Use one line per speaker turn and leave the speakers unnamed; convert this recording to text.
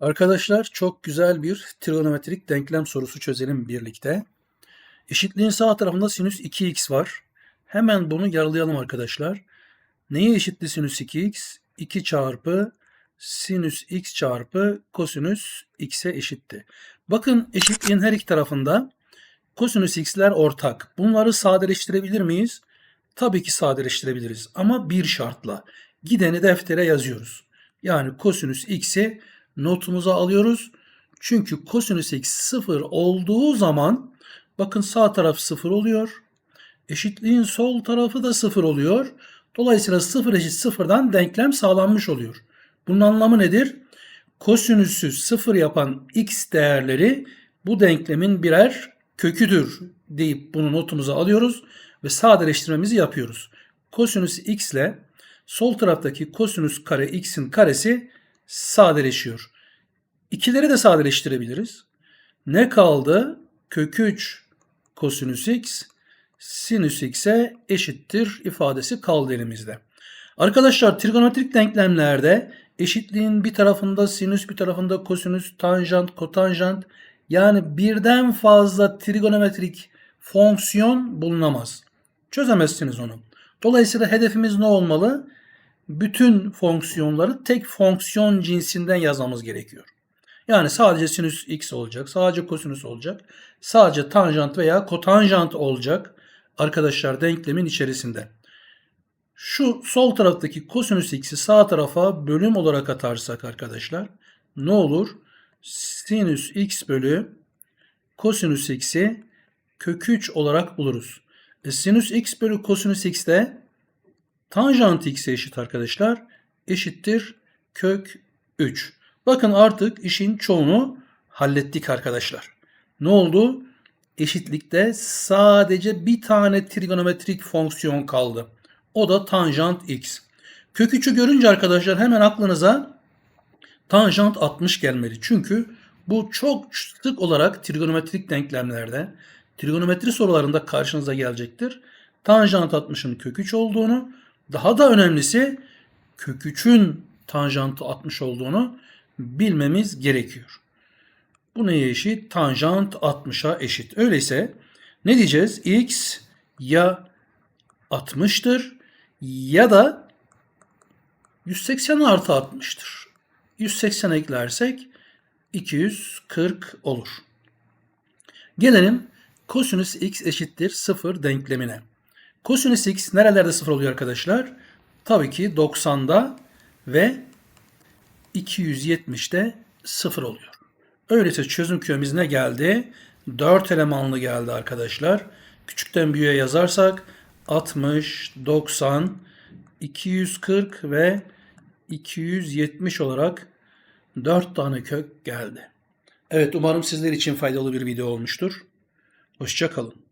Arkadaşlar çok güzel bir trigonometrik denklem sorusu çözelim birlikte. Eşitliğin sağ tarafında sinüs 2x var. Hemen bunu yarılayalım arkadaşlar. Neye eşitti sinüs 2x? 2 çarpı sinüs x çarpı kosinüs x'e eşitti. Bakın eşitliğin her iki tarafında kosinüs x'ler ortak. Bunları sadeleştirebilir miyiz? Tabii ki sadeleştirebiliriz ama bir şartla. Gideni deftere yazıyoruz. Yani kosinüs x'i notumuza alıyoruz. Çünkü kosinüs x 0 olduğu zaman bakın sağ taraf 0 oluyor. Eşitliğin sol tarafı da 0 oluyor. Dolayısıyla 0 eşit 0'dan denklem sağlanmış oluyor. Bunun anlamı nedir? Kosinüsü 0 yapan x değerleri bu denklemin birer köküdür deyip bunu notumuza alıyoruz ve sadeleştirmemizi yapıyoruz. Kosinüs x ile sol taraftaki kosinüs kare x'in karesi sadeleşiyor. İkileri de sadeleştirebiliriz. Ne kaldı? Kök 3 kosinüs x sinüs x'e eşittir ifadesi kaldı elimizde. Arkadaşlar trigonometrik denklemlerde eşitliğin bir tarafında sinüs bir tarafında kosinüs, tanjant, kotanjant yani birden fazla trigonometrik fonksiyon bulunamaz. Çözemezsiniz onu. Dolayısıyla hedefimiz ne olmalı? Bütün fonksiyonları tek fonksiyon cinsinden yazmamız gerekiyor. Yani sadece sinüs x olacak, sadece kosinüs olacak, sadece tanjant veya kotanjant olacak arkadaşlar denklemin içerisinde. Şu sol taraftaki kosinüs x'i sağ tarafa bölüm olarak atarsak arkadaşlar ne olur? Sinüs x bölü kosinüs x'i kök 3 olarak buluruz. E, sinüs x bölü kosinüs x de tanjant x'e eşit arkadaşlar. Eşittir kök 3. Bakın artık işin çoğunu hallettik arkadaşlar. Ne oldu? Eşitlikte sadece bir tane trigonometrik fonksiyon kaldı. O da tanjant x. Kök 3'ü görünce arkadaşlar hemen aklınıza tanjant 60 gelmeli. Çünkü bu çok sık olarak trigonometrik denklemlerde, trigonometri sorularında karşınıza gelecektir. Tanjant 60'ın kök 3 olduğunu, daha da önemlisi kök 3'ün tanjantı 60 olduğunu bilmemiz gerekiyor. Bu neye eşit? Tanjant 60'a eşit. Öyleyse ne diyeceğiz? X ya 60'tır ya da 180 artı 60'tır. 180 eklersek 240 olur. Gelelim kosinüs x eşittir 0 denklemine. Kosinüs x nerelerde 0 oluyor arkadaşlar? Tabii ki 90'da ve 270'te 0 oluyor. Öyleyse çözüm kümemiz ne geldi? 4 elemanlı geldi arkadaşlar. Küçükten büyüğe yazarsak 60, 90, 240 ve 270 olarak 4 tane kök geldi. Evet umarım sizler için faydalı bir video olmuştur. Hoşçakalın.